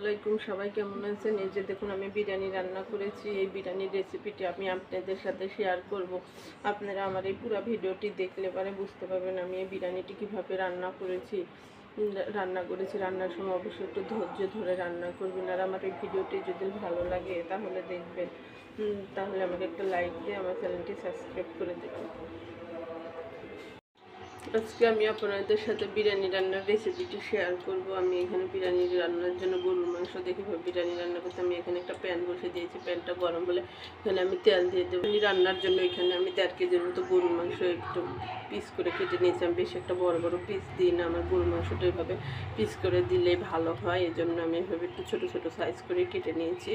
আলাইকুম সবাই কেমন আছেন? এই যে দেখুন, আমি বিরিয়ানি রান্না করেছি। এই বিরিয়ানির রেসিপিটি আমি আপনাদের সাথে শেয়ার করব। আপনারা আমার এই পুরো ভিডিওটি দেখলে পরে বুঝতে পারবেন আমি এই বিরিয়ানিটি কীভাবে রান্না করেছি রান্না করেছি। রান্নার সময় অবশ্যই একটু ধৈর্য ধরে রান্না করবেন। আর আমার এই ভিডিওটি যদি ভালো লাগে, তাহলে দেখবেন। তাহলে আমাকে একটা লাইক দিয়ে আমার চ্যানেলটি সাবস্ক্রাইব করে দেবেন। আজকে আমি আপনাদের সাথে বিরিয়ানি রান্নার রেসিপিটি শেয়ার করব। আমি এখানে বিরিয়ানি রান্নার জন্য গরুর মাংস দেখি বিরিয়ানি রান্না করতে আমি এখানে একটা প্যান বসে দিয়েছি। প্যানটা গরম হলে এখানে আমি তেল দিয়ে দেবো। রান্নার জন্য এখানে আমি দেড় কেজির মতো গরুর মাংস একটু পিস করে কেটে নিয়েছি। আমি বেশ একটা বড় বড় পিস দিই না। আমার গরুর মাংসটা এভাবে পিস করে দিলে ভালো হয়। এই জন্য আমি এভাবে একটু ছোটো ছোটো সাইজ করে কেটে নিয়েছি।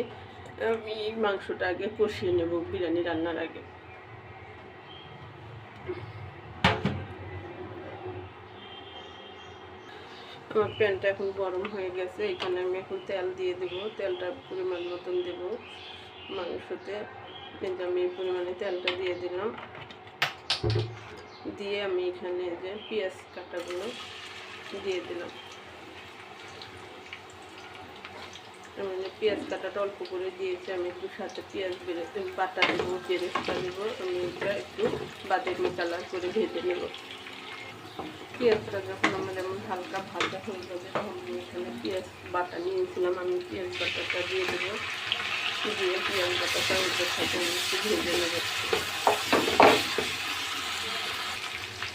আমি মাংসটা আগে কষিয়ে নেব বিরিয়ানি রান্নার আগে। আমার প্যানটা এখন গরম হয়ে গেছে, এখানে আমি এখন তেল দিয়ে দেবো, তেলটা পরিমাণ মতন দেব মাংসতে। কিন্তু আমি পরিমাণে তেলটা দিয়ে দিলাম। দিয়ে আমি এখানে যে পেঁয়াজ কাটাগুলো দিয়ে দিলাম। যে পেঁয়াজ কাটাটা অল্প করে দিয়েছি, আমি একটু সাথে পেঁয়াজ বেড়ে, বাটা দেবো বেরেস্তা দেবো, আমি এটা একটু বাদামি কালার করে ভেজে নেব। পেঁয়াজটা যখন আমার এমন হালকা ভাজা হয়ে যাবে, তখন আমি এখানে পেঁয়াজ বাটা নিয়েছিলাম। আমি পেঁয়াজ বাটাটা দিয়ে দেবো। দিয়ে পেঁয়াজ বাটাটা ওদের সাথে একটু ভেজে নেব।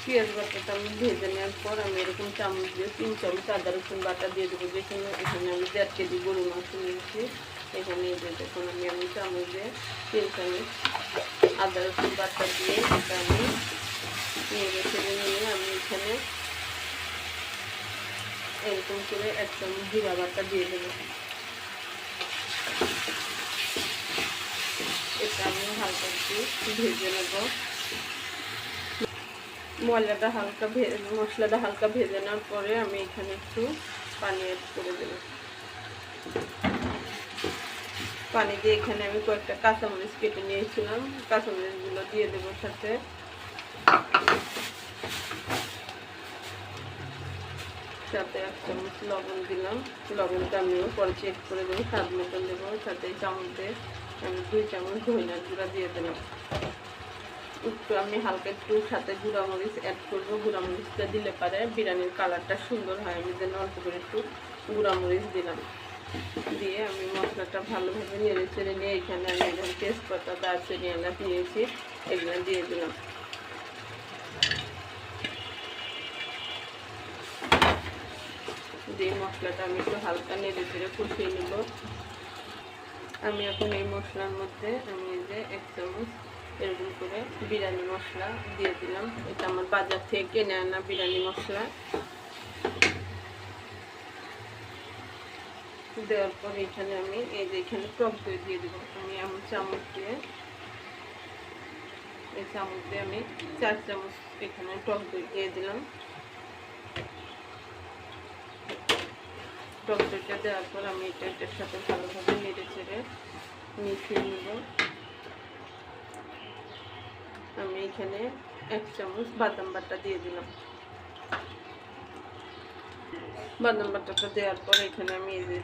পেঁয়াজ বাটাটা আমি ভেজে নেওয়ার পর আমি এরকম চামচ দিয়ে, তিন চামচ আদা রসুন বাটা দিয়ে দেবো। যেখানে এখানে আমি দেড় কেজি গরু মাংস নিয়েছি। এখানে দেখুন, আমি আমি চামচ দিয়ে তিন চামচ আদা রসুন বাটা দিয়ে এটা আমি নেড়ে ছেড়ে নিয়ে আমি এখানে এরকম করে এক চামচ জিরা বাটা দিয়ে দেবো। এটা আমি হালকা একটু ভেজে নেব। মশলাটা হালকা ভেজে মশলাটা হালকা ভেজে নেওয়ার পরে আমি এখানে একটু পানি অ্যাড করে দেবো। পানি দিয়ে এখানে আমি কয়েকটা কাঁচামরিচ কেটে নিয়েছিলাম, কাঁচামরিচগুলো দিয়ে দেবো সাথে। সাথে এক চামচ লবণ দিলাম। লবণটা আমিও পরে চেক করে দেবো, স্বাদ মতন দেবো, সাথে চামচ আমি দুই চামচ ধনিয়ার গুঁড়া দিয়ে দিলাম। একটু আমি হালকা একটু সাথে গুঁড়া মরিচ অ্যাড করব। গুঁড়া মরিচটা দিলে পারে বিরিয়ানির কালারটা সুন্দর হয়। আমি যেন অল্প করে একটু গুঁড়া মরিচ দিলাম। দিয়ে আমি মশলাটা ভালোভাবে নেড়ে চেড়ে নিয়ে এখানে আমি একদম তেজপাতা, দারচিনি, এলাচ নিয়েছি, এগুলো দিয়ে দিলাম। দিয়ে মশলাটা আমি একটু হালকা নেড়ে চেড়ে কষিয়ে নেব। আমি এখন এই মশলার মধ্যে আমি যে এক চামচ এরকম করে বিরিয়ানি মশলা দিয়ে দিলাম। এটা আমার বাজার থেকে কিনে আনা বিরিয়ানি মশলা। দেওয়ার পর এখানে আমি এই যে এখানে টক দই দিয়ে দেবো। আমি এমন চামচ দিয়ে, এই চামচ দিয়ে আমি চার চামচ এখানে টক দই দিয়ে দিলাম। দইটা দেওয়ার পর আমি এটা এটার সাথে ভালোভাবে নেড়ে চেড়ে মিশিয়ে নেব। আমি এখানে এক চামচ বাদাম বাটা দিয়ে দিলাম। বাদাম বাটাটা দেওয়ার পর এখানে আমি এই যে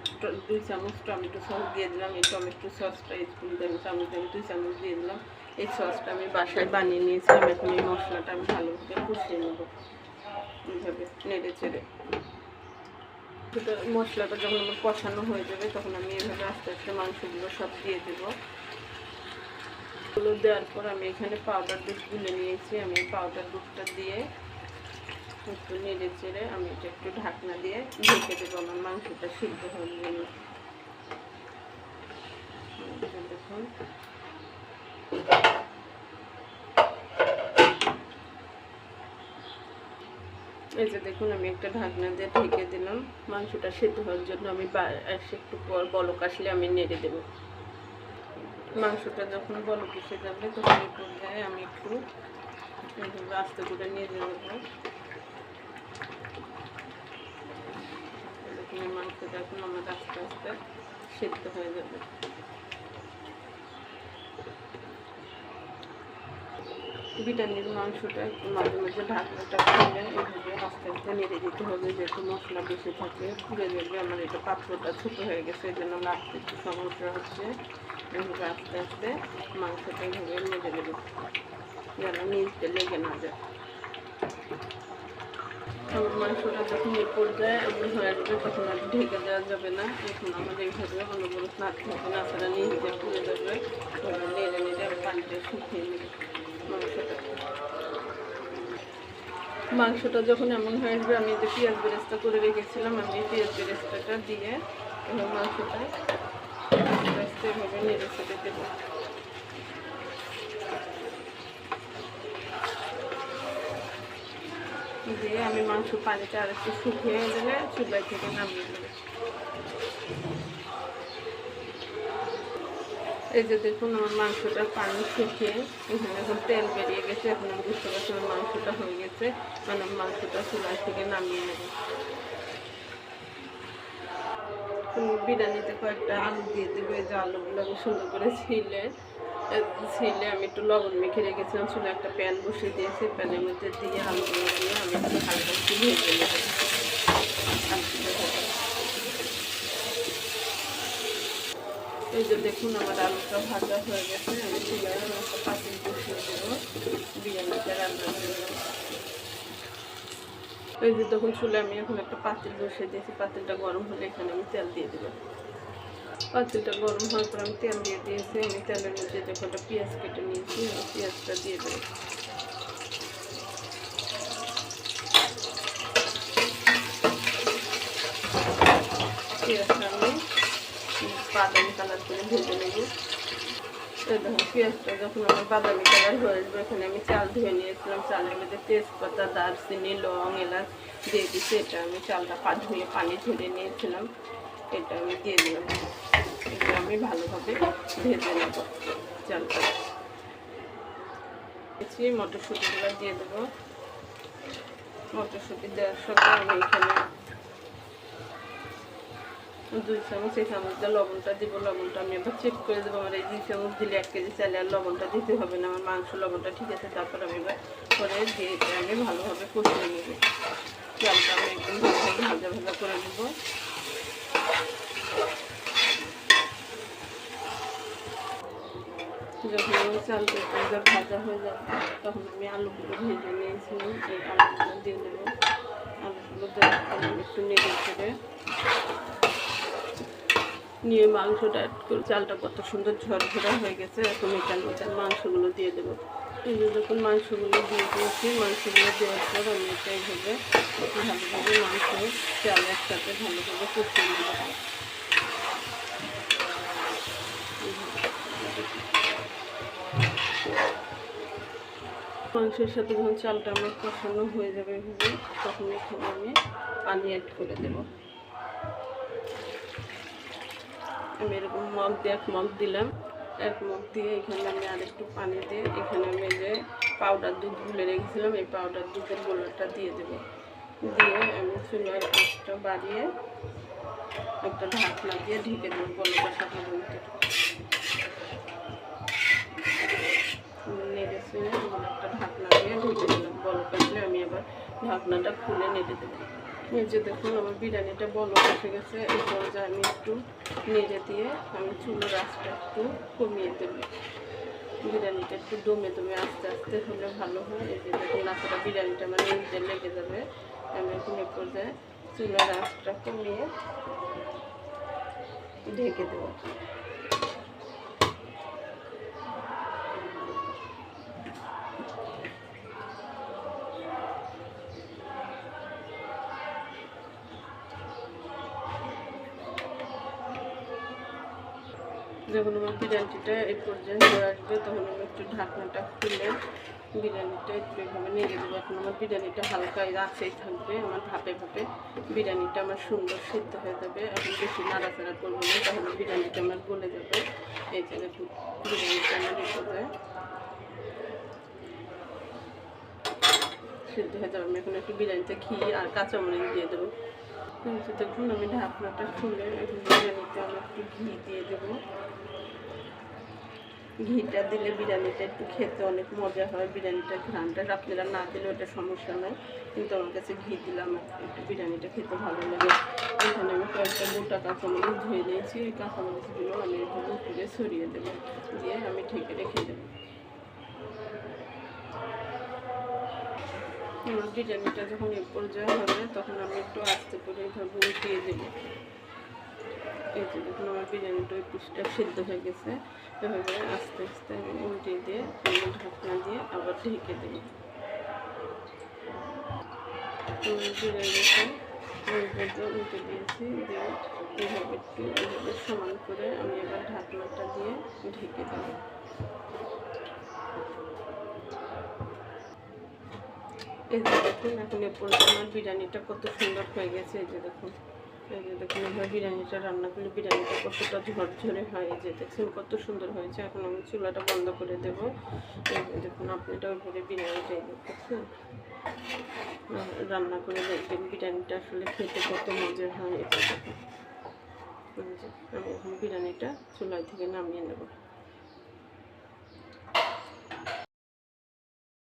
দুই চামচ টমেটো সস দিয়ে দিলাম। এই টমেটো সসটা দিয়ে চামচ আমি দুই চামচ দিয়ে দিলাম। এই সসটা আমি বাসায় বানিয়ে নিয়েছিলাম। এখন এই মশলাটা আমি ভালোভাবে কষিয়ে নেব। এইভাবে নেড়ে চেড়ে। মশলাটা যখন আমার কষানো হয়ে যাবে, তখন আমি এভাবে আস্তে আস্তে মাংসগুলো সব দিয়ে দেবো। এগুলো দেওয়ার পর আমি এখানে পাউডার দুধ গুলে নিয়েছি। আমি পাউডার দুধটা দিয়ে একটু নেড়ে চেড়ে আমি এটা একটু ঢাকনা দিয়ে ঢেকে দেবো। আমার মাংসটা সিদ্ধ জন্য এই দেখুন এই যে দেখুন, আমি একটা ঢাকনা দিয়ে ঢেকে দিলাম। মাংসটা সেদ্ধ হওয়ার জন্য আমি একটু পর বলক আসলে আমি নেড়ে দেবো। মাংসটা যখন বলক এসে যাবে, তখন পর্যায়ে আমি একটু আস্তে করে দেখুন, এই মাংসটা এখন আমার আস্তে আস্তে সেদ্ধ হয়ে যাবে। বিটানির মাংসটা একটু মাঝে মাঝে ঢাকনাটা খুলে এইভাবে আস্তে আস্তে নেড়ে দিতে হবে, যেহেতু মশলা বেশি থাকে। পুড়ে যাবে, আমার এটা পাত্রটা ছোটো হয়ে গেছে, এই জন্য লাগতে একটু সমস্যা হচ্ছে। এইভাবে আস্তে আস্তে মাংসটা এইভাবে নেড়ে দেবে যেন নিচতে লেগে না যায়। আমার মাংসটা যখন এই পর্যায়ে এমন হয়ে যাবে তখন আর ঢেকে দেওয়া যাবে না। এখন আমাদের এইভাবে অনবরত নাড়তে হবে না ছাড়া নিজে পুড়ে যাবে নেড়ে নেড়ে পানিটা শুকিয়ে নেবে। মাংসটা যখন এমন হয়ে আসবে, আমি যে পেঁয়াজ বেরেস্তা করে রেখেছিলাম, আমি পেঁয়াজ বেরেস্তাটা দিয়ে এবার মাংসটা দিয়ে আমি মাংস পানিটা আর একটু শুকিয়ে দিলে চুলাই থেকে নামিয়ে দেবো এই যে দেখুন, আমার মাংসটা পানি শুকিয়ে এখানে এখন তেল বেরিয়ে গেছে, এখন আমি বুঝতে পারছি আমার মাংসটা হয়ে গেছে। মানে মাংসটা চুলাই থেকে নামিয়ে নেব। বিরিয়ানিতে কয়েকটা আলু দিয়ে দেবো যে আলুগুলো আমি সুন্দর করে ছিলে। ছিলে, আমি একটু লবণ মেখে রেখেছিলাম চুলে একটা প্যান বসিয়ে দিয়েছি, প্যানের মধ্যে দিয়ে আলুগুলো দিয়ে আমি একটু হালকা ভেজে নেব আলুগুলো ভাজা। এই যে দেখুন আমার আলুটা ভাজা হয়ে গেছে, আমি চুলায় একটা পাতিল বসিয়ে দেবো। বিরিয়ানিটা রান্না করলাম এই যে তখন চুলে আমি এখন একটা পাতিল বসিয়ে দিয়েছি, পাতিলটা গরম হলে এখানে আমি তেল দিয়ে দেবো। পাতিলটা গরম হওয়ার পর আমি তেল দিয়ে দিয়েছি, আমি তেলের মধ্যে দেখো একটা পেঁয়াজ কেটে নিয়েছি, আমি পেঁয়াজটা দিয়ে দেবো পেঁয়াজটা আমি বাদামি কালার করে ভেজে নেব। দেখুন পেঁয়াজটা যখন আমার বাদামি কালার হয়ে আসবে, এখানে আমি চাল ধুয়ে নিয়েছিলাম। চালের মধ্যে তেজপাতা, দারচিনি, লং, এলাচ দিয়ে দিচ্ছি এটা আমি চালটা পা ধুয়ে পানি ঝেড়ে নিয়েছিলাম। এটা আমি দিয়ে দিলাম। এটা আমি ভালোভাবে ভেজে নেব চালটা। দিয়েছি, মটরশুঁটিগুলো দিয়ে দেবো। মটরশুঁটি দেওয়ার সাথে আমি এখানে দুই চামচ, এই চামচটা লবণটা দিব, লবণটা আমি আবার চেক করে দেবো। আমার এই দুই চামচ দিলে এক কেজি চালে আর লবণটা দিতে হবে না। আমার মাংস লবণটা ঠিক আছে, তারপর আমি এবার করে দিয়ে আমি ভালোভাবে কষিয়ে নেব। চালটা আমি একদম ভাজা ভাজা করে নেব। যখন চালটা একটু ভাজা হয়ে যাবে, তখন আমি আলুগুলো ভেজে নিয়েছিলাম এই আলুগুলো দিয়ে দেবো। আলুগুলো একটু নেড়ে ছেড়ে নিয়ে মাংসটা অ্যাড করে চালটা কত সুন্দর ঝরঝরা হয়ে গেছে, এখন এটার মধ্যে মাংসগুলো দিয়ে দেবো। এই যে যখন মাংসগুলো দিয়ে দিয়েছি, মাংসগুলো দেওয়ার পর আমি এটা এইভাবে ভালোভাবে মাংস চাল একসাথে ভালোভাবে কষিয়ে নেব। মাংসের সাথে যখন চালটা আমার কষানো হয়ে যাবে এভাবে তখন এখানে আমি পানি অ্যাড করে দেবো। আমি এরকম মগ দিয়ে এক মগ দিলাম। এক মগ দিয়ে এখানে আমি আরেকটু পানি দিয়ে এখানে আমি যে পাউডার দুধ গুলে রেখেছিলাম, এই পাউডার দুধের গোলাটা দিয়ে দেব। দিয়ে আমি চুলার আঁচটা বাড়িয়ে একটা ঢাকনা দিয়ে ঢেকে দেবো গলটা সাথে বলতে। একটা ঢাকনা দিয়ে ঢেকে দিলাম। বলক আসলে আমি আবার ঢাকনাটা খুলে নেড়ে দেবো। যে দেখুন, আমার বিরিয়ানিটা বলক এসে গেছে। এই পর্যায়ে আমি একটু নেড়ে দিয়ে আমি চুলোর আঁচটা একটু কমিয়ে দেবো। বিরিয়ানিটা একটু দমে দমে আস্তে আস্তে হলে ভালো হয়। এই যে দেখুন নাচাটা বিরিয়ানিটা আমার নিজে লেগে যাবে। আমি এখন এই পর্যায়ে চুলার আঁচটা কমিয়ে ঢেকে দেবো। যখন আমার বিরিয়ানিটা এই পর্যন্ত আসবে, তখন আমি একটু ঢাকনাটা খুলে বিরিয়ানিটা একটু এভাবে নেড়ে দেবো। এখন আমার বিরিয়ানিটা হালকা আছেই থাকবে, আমার ভাপে ভাপে। বিরিয়ানিটা আমার সুন্দর সিদ্ধ হয়ে যাবে। এখন বেশি নাড়াচাড়া করব না তাহলে বিরিয়ানিটা আমার গলে যাবে। এই যে দেখুন, বিরিয়ানিটা আমার রেখে যায় সিদ্ধ হয়ে যাবে। আমি এখন একটু বিরিয়ানিতে ঘি আর কাঁচামরিচ দিয়ে দেবো। যে দেখুন, আমি ঢাকনাটা খুলে বিরিয়ানিতে আমি একটু ঘি দিয়ে দেবো। ঘিটা দিলে বিরিয়ানিটা একটু খেতে অনেক মজা হয়, বিরিয়ানিটা ঘ্রানটা আপনারা না দিলে ওটা সমস্যা নয়, কিন্তু আমার কাছে ঘি দিলাম একটু বিরিয়ানিটা খেতে ভালো লাগে। এখানে আমি কয়েকটা গোটা কাঁচামরিচ ধুয়ে নিয়েছি ওই কাঁচামরিচগুলো আমি এভাবে উপরে ছড়িয়ে দেবো। দিয়ে আমি ঢেকে রেখে দেবো আমার বিরিয়ানিটা যখন এ পর্যায়ে হবে, তখন আমি একটু আস্তে করে এভাবে উঠিয়ে দেবো। এই যে দেখুন, আমার বিরিয়ানিটা ওই পিসটা সিদ্ধ হয়ে গেছে। এভাবে আস্তে আস্তে আমি উল্টিয়ে দিয়ে আমি ঢাকনা দিয়ে আবার ঢেকে দেবো। বিরিয়ানিটা উল্টে দিয়েছি। দিয়ে এইভাবে একটু এইভাবে সমান করে আমি এবার ঢাকনাটা দিয়ে ঢেকে দেবো। এই যে দেখুন, এখন এ পর্যন্ত আমার বিরিয়ানিটা কত সুন্দর হয়ে গেছে। এই যে দেখুন, এই যে দেখুন, এবার বিরিয়ানিটা রান্না করলে বিরিয়ানিটা কতটা ঝরঝরে হয়। এই যে দেখছেন, কত সুন্দর হয়েছে। এখন আমি চুলাটা বন্ধ করে দেবো। এই যে দেখুন আপনাটা উপরে বিরিয়ানিটা এই দেখছেন রান্না করে দেখবেন বিরিয়ানিটা আসলে খেতে কত মজা হয়। এই যে দেখুন আমি এখন বিরিয়ানিটা চুলাই থেকে নামিয়ে নেব।